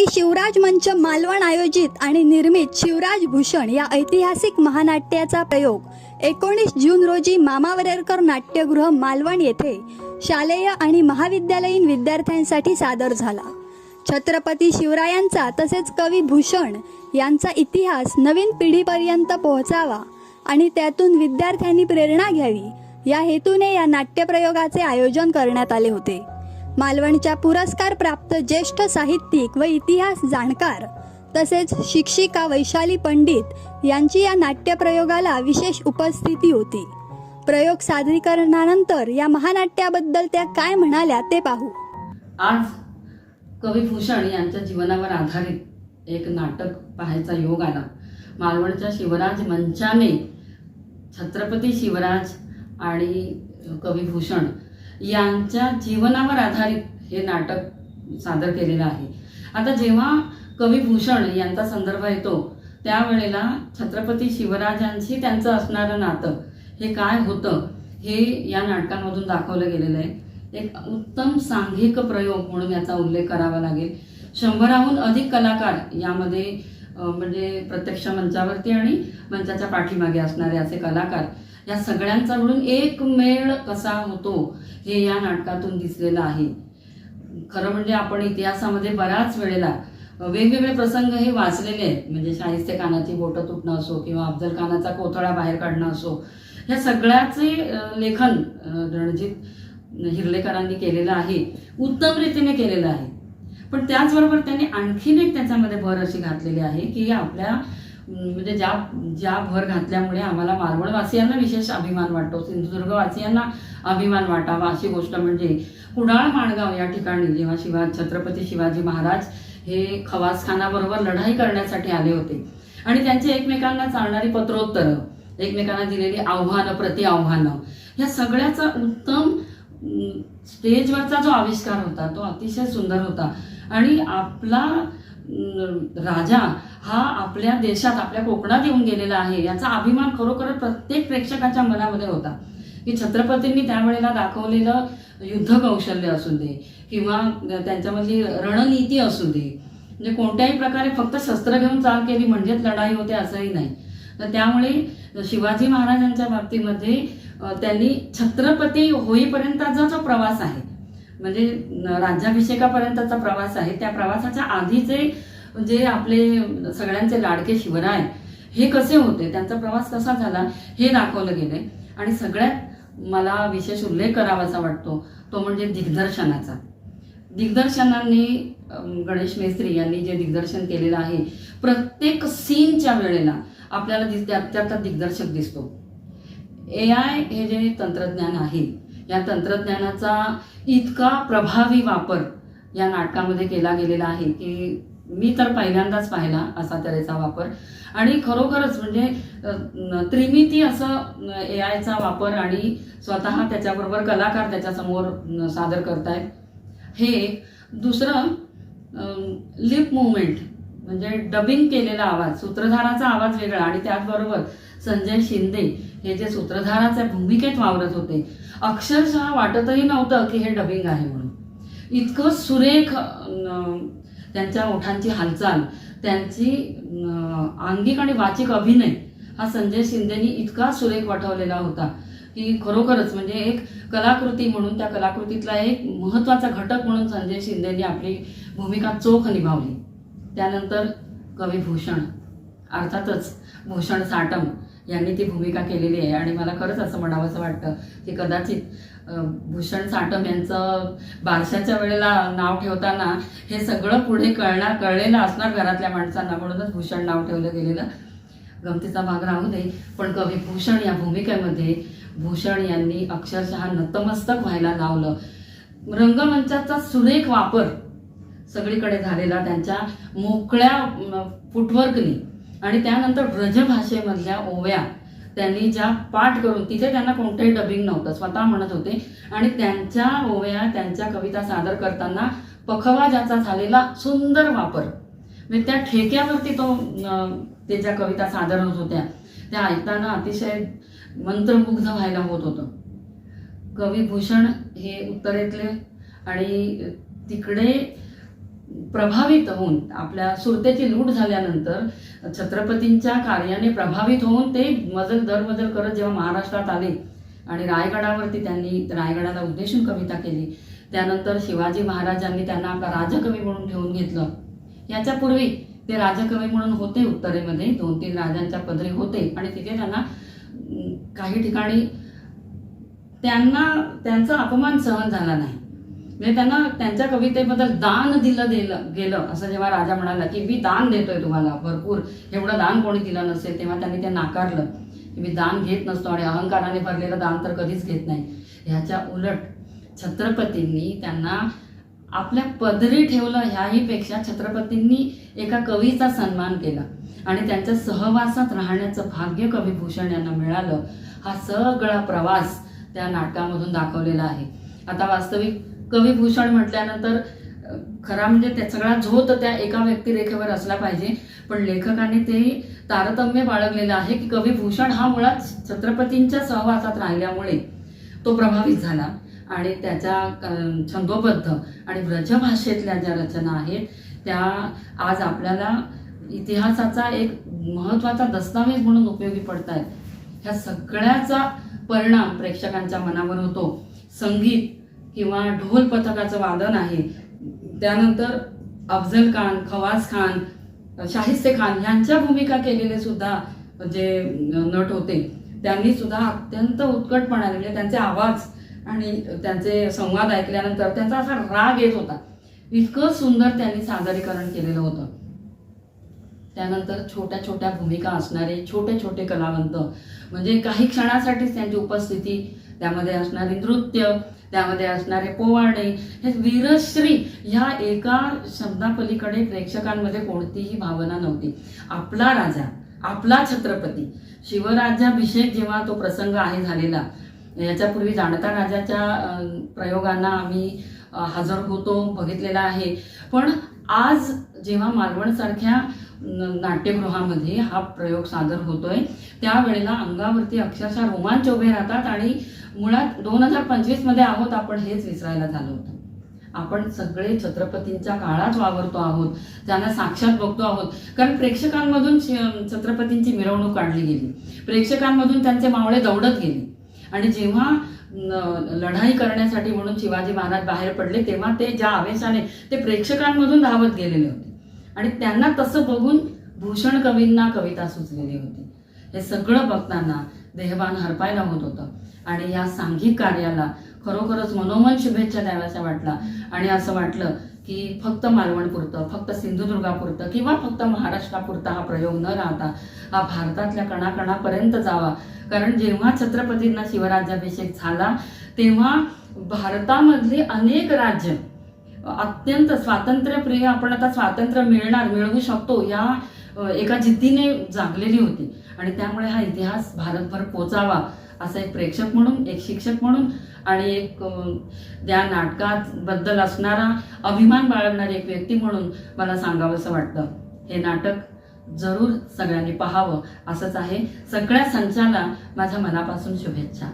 श्री शिवराज मंच मालवण आयोजित आणि निर्मित शिवराज भूषण या ऐतिहासिक महानाट्याचा प्रयोग. एकोणीस जून रोजी मामावरेरकर नाट्यगृह मालवण येथे शालेय आणि महाविद्यालयीन विद्यार्थ्यांसाठी सादर झाला. छत्रपती शिवरायांचा तसेच कवी भूषण यांचा इतिहास नवीन पिढीपर्यंत पोहोचावा आणि त्यातून विद्यार्थ्यांनी प्रेरणा घ्यावी या हेतूने या नाट्यप्रयोगाचे आयोजन करण्यात आले होते. मालवणच्या पुरस्कार प्राप्त ज्येष्ठ साहित्यिक व इतिहास जाणकार तसेच शिक्षिका वैशाली पंडित यांची या नाट्यप्रयोगाला विशेष उपस्थिती होती. प्रयोग सादरीकरणानंतर या महानाट्याबद्दल त्या काय म्हणाल्या ते पाहू. आज कवी भूषण यांच्या जीवनावर आधारित एक नाटक पाहायचा योग आला. मालवणच्या शिवराज मंचाने छत्रपती शिवराज आणि कवी भूषण यांच्या जीवनावर आधारित हे नाटक सादर केलेलं आहे. आता जेव्हा कवी भूषण यांचा संदर्भ येतो त्यावेळेला छत्रपती शिवराजांशी त्यांचं असणारं नातं हे काय होतं हे या नाटकांमधून दाखवलं गेलेलं आहे. एक उत्तम सांघिक प्रयोग म्हणून याचा उल्लेख करावा लागेल. शंभराहून अधिक कलाकार यामध्ये म्हणजे प्रत्यक्ष मंचावरती आणि मंचाच्या पाठीमागे असणारे असे कलाकार या सगळ्यांचा मिळून एक मेळ कसा होतो हे या नाटकातून दिसलेलं आहे. खरं म्हणजे आपण इतिहासामध्ये बऱ्याच वेळेला वेगवेगळे प्रसंग हे वाचलेले आहेत. म्हणजे शाहिस्ते कानाची बोटं तुटणं असो किंवा अफजल खानाचा कोथळा बाहेर काढणं असो ह्या सगळ्याचे लेखन रणजित हिरलेकरांनी केलेलं आहे. उत्तम रीतीने केलेलं आहे. पण त्याचबरोबर त्यांनी आणखीन एक त्याच्यामध्ये भर अशी घातलेली आहे की आपल्या म्हणजे ज्या ज्या भर घातल्यामुळे आम्हाला मालवणवासियांना विशेष अभिमान वाटतो सिंधुदुर्गवासियांना अभिमान वाटावा अशी गोष्ट म्हणजे कुडाळ माणगाव या ठिकाणी जेव्हा शिवा छत्रपती शिवाजी महाराज हे खवासखानाबरोबर लढाई करण्यासाठी आले होते. आणि त्यांचे एकमेकांना चालणारी पत्रोत्तरं एकमेकांना दिलेली आव्हानं प्रति आव्हानं या सगळ्याचा उत्तम स्टेजवरचा जो आविष्कार होता तो अतिशय सुंदर होता. आणि आपला राजा हा आपल्या देशात आपल्या कोकणात येऊन गेलेला आहे याचा अभिमान खरोखर प्रत्येक प्रेक्षकाच्या मनामध्ये होता. की छत्रपतींनी त्यावेळेला दाखवलेलं युद्ध कौशल्य असू दे किंवा त्यांच्यामधली रणनीती असू दे म्हणजे कोणत्याही प्रकारे फक्त शस्त्र घेऊन चाल केली म्हणजेच लढाई होते असंही नाही. तर त्यामुळे शिवाजी महाराजांच्या बाबतीमध्ये त्यांनी छत्रपती होईपर्यंतचा जो प्रवास आहे म्हणजे राज्याभिषेकापर्यंतचा प्रवास आहे त्या प्रवासाच्या आधीचे जे म्हणजे आपले सगळ्यांचे लाडके शिवराय हे कसे होते? त्यांचा प्रवास कसा झाला? हे दाखवलं गेलंय. आणि सगळ्यात मला विशेष उल्लेख करावासा वाटतो तो म्हणजे दिग्दर्शनाचा. दिग्दर्शनाने गणेश मेस्त्री यांनी जे दिग्दर्शन केलेलं आहे प्रत्येक सीनच्या वेळेला आपल्याला दिस- त्यात दिग्दर्शक दिसतो. ए आय हे जे तंत्रज्ञान आहे या तंत्रज्ञानाचा इतका प्रभावी वापर या नाटकामध्ये केला गेलेला आहे की मी तर पहिल्यांदाच पाहिला असा तऱ्हेचा वापर. आणि खरोखरच म्हणजे त्रिमिती असं ए आयचा वापर आणि स्वतः त्याच्याबरोबर कलाकार त्याच्यासमोर सादर करतायत हे एक. दुसरं लिप मुवमेंट म्हणजे डबिंग केलेला आवाज सूत्रधाराचा आवाज वेगळा आणि त्याचबरोबर संजय शिंदे हे जे सूत्रधाराच्या भूमिकेत वावरत होते अक्षरशः वाटतही नव्हतं की हे डबिंग आहे म्हणून. इतकं सुरेख त्यांच्या ओठांची हालचाल त्यांची आंगिक आणि वाचिक अभिनय हा संजय शिंदेनी इतका सुरेख वाटवलेला होता की खरोखरच म्हणजे एक कलाकृती म्हणून त्या कलाकृतीतला एक महत्त्वाचा घटक म्हणून संजय शिंदेनी आपली भूमिका चोख निभावली. त्यानंतर कवी भूषण अर्थातच भूषण साटम यांनी ती भूमिका केलेली आहे. आणि मला खरंच असं म्हणावंसं वाटतं की कदाचित भूषण साटम यांचं बारशाच्या वेळेला नाव ठेवताना हे सगळं पुढे कळणार कळलेलं असणार घरातल्या माणसांना. म्हणूनच भूषण नाव ठेवलं गेलेलं. गमतीचा भाग राहू दे. पण कवी भूषण या भूमिकेमध्ये भूषण यांनी अक्षरशः नतमस्तक व्हायला लावलं. रंगमंचाचा सुरेख वापर सगळीकडे झालेला त्यांच्या मोकळ्या म, फुटवर्कनी. आणि त्यानंतर ब्रजभाषेमधल्या ओव्या त्यांनी ज्या पाठ करून तिथे त्यांना कोणतंही डबिंग नव्हतं स्वतः म्हणत होते. आणि त्यांच्या ओव्या त्यांच्या कविता सादर करताना पखवा ज्याचा झालेला सुंदर वापर म्हणजे त्या ठेक्यावरती तो त्याच्या ते ज्या कविता सादर होत होत्या त्या ऐकताना अतिशय मंत्रमुग्ध व्हायला होत होतं. कवी भूषण हे उत्तरेतले आणि तिकडे प्रभावित होऊन आपल्या सुरतेची लूट झाल्यानंतर छत्रपतींच्या कार्याने प्रभावित होऊन ते मजल दरमजल करत जेव्हा महाराष्ट्रात आले आणि रायगडावरती त्यांनी रायगडाला उद्देशून कविता केली त्यानंतर शिवाजी महाराजांनी त्यांना आपला राजकवी म्हणून ठेवून घेतलं. याच्यापूर्वी ते राजकवी म्हणून होते उत्तरेमध्ये दोन तीन राजांच्या पदरी होते आणि तिथे त्यांना काही ठिकाणी त्यांना त्यांचा अपमान सहन झाला नाही. म्हणजे त्यांना त्यांच्या कवितेबद्दल दान दिलं दिलं गेलं असं जेव्हा राजा म्हणाला की मी दान देतोय तुम्हाला भरपूर एवढं दान कोणी दिलं नसेल तेव्हा त्यांनी ते नाकारलं. की मी दान घेत नसतो आणि अहंकाराने भरलेलं दान तर कधीच घेत नाही. ह्याच्या उलट छत्रपतींनी त्यांना आपल्या पदरी ठेवलं ह्याही पेक्षा छत्रपतींनी एका कवीचा सन्मान केला. आणि त्यांच्या सहवासात राहण्याचं भाग्य कविभूषण यांना मिळालं. हा सगळा प्रवास त्या नाटकामधून दाखवलेला आहे. आता वास्तविक कविभूषण म्हटल्यानंतर खरा म्हणजे त्या सगळा झोत त्या एका व्यक्तिरेखेवर असला पाहिजे. पण लेखकाने ते तारतम्य बाळगलेलं आहे की कविभूषण हा मुळात छत्रपतींच्या सहवासात राहिल्यामुळे तो प्रभावित झाला. आणि त्याच्या छंदोबद्ध आणि व्रजभाषेतल्या ज्या रचना आहेत त्या आज आपल्याला इतिहासाचा एक महत्त्वाचा दस्तावेज म्हणून उपयोगी पडत आहेत ह्या सगळ्याचा परिणाम प्रेक्षकांच्या मनावर होतो. संगीत किंवा ढोल पथकाचं वादन आहे. त्यानंतर अफजल खान खवाज खान शाहिस्ते खान यांच्या भूमिका केलेले सुद्धा जे नट होते त्यांनी सुद्धा अत्यंत उत्कटपणाने म्हणजे त्यांचे आवाज आणि त्यांचे संवाद ऐकल्यानंतर त्यांचा असा राग येत होता. इतकं सुंदर त्यांनी सादरीकरण केलेलं होतं. त्यानंतर छोट्या छोट्या भूमिका असणारे छोटे छोटे कलावंत म्हणजे काही क्षणासाठीच त्यांची उपस्थिती त्यामध्ये असणारे नृत्य त्यामध्ये असणारे पोवाडे हे वीरश्री ह्या एका शब्दापलीकडे प्रेक्षकांमध्ये कोणतीही भावना नव्हती. आपला राजा आपला छत्रपती शिवराज्याभिषेक जेव्हा तो प्रसंग आहे झालेला याच्यापूर्वी जाणता राजाच्या प्रयोगांना आम्ही हजर होतो बघितलेला आहे. पण आज जेव्हा मालवणसारख्या नाट्यगृहामध्ये हा प्रयोग सादर होतोय त्यावेळेला अंगावरती अक्षरशः रोमांच उभे राहतात आणि मुळात दोन हजार पंचवीसमध्ये आहोत आपण हेच विसरायला झालो होतं. आपण सगळे छत्रपतींच्या काळात वावरतो आहोत त्यांना साक्षात बघतो आहोत. कारण प्रेक्षकांमधून छत्रपतींची मिरवणूक काढली गेली. प्रेक्षकांमधून त्यांचे मावळे दौडत गेले. आणि जेव्हा लढाई करण्यासाठी म्हणून शिवाजी महाराज बाहेर पडले तेव्हा ते ज्या आवेशाने ते प्रेक्षकांमधून धावत गेलेले होते. आणि त्यांना तसं बघून भूषण कवींना कविता सुचलेली होती. हे सगळं बघताना देहभान हरपायला होत होतं. आणि या सांघिक कार्याला खरोखरच मनोमन शुभेच्छा द्याव्याचा वाटला. आणि असं वाटलं की फक्त मालवणपुरतं फक्त सिंधुदुर्गापुरतं किंवा फक्त महाराष्ट्रापुरता हा प्रयोग न राहता हा भारतातल्या कणाकणापर्यंत जावा. कारण जेव्हा छत्रपतींना शिवराज्याभिषेक झाला तेव्हा भारतामधले अनेक राज्य अत्यंत स्वातंत्र्यप्रिय आपण आता स्वातंत्र्य मिळणार मिळवू शकतो या एका जिद्दीने जागलेली होती. आणि त्यामुळे हा इतिहास भारतभर पोचावा असं एक प्रेक्षक म्हणून एक शिक्षक म्हणून आणि एक त्या नाटकात बद्दल असणारा अभिमान बाळगणारी एक व्यक्ती म्हणून मला सांगावंसं वाटतं. हे नाटक जरूर सगळ्यांनी पाहावं असंच आहे. सगळ्या संचाला माझ्या मनापासून शुभेच्छा.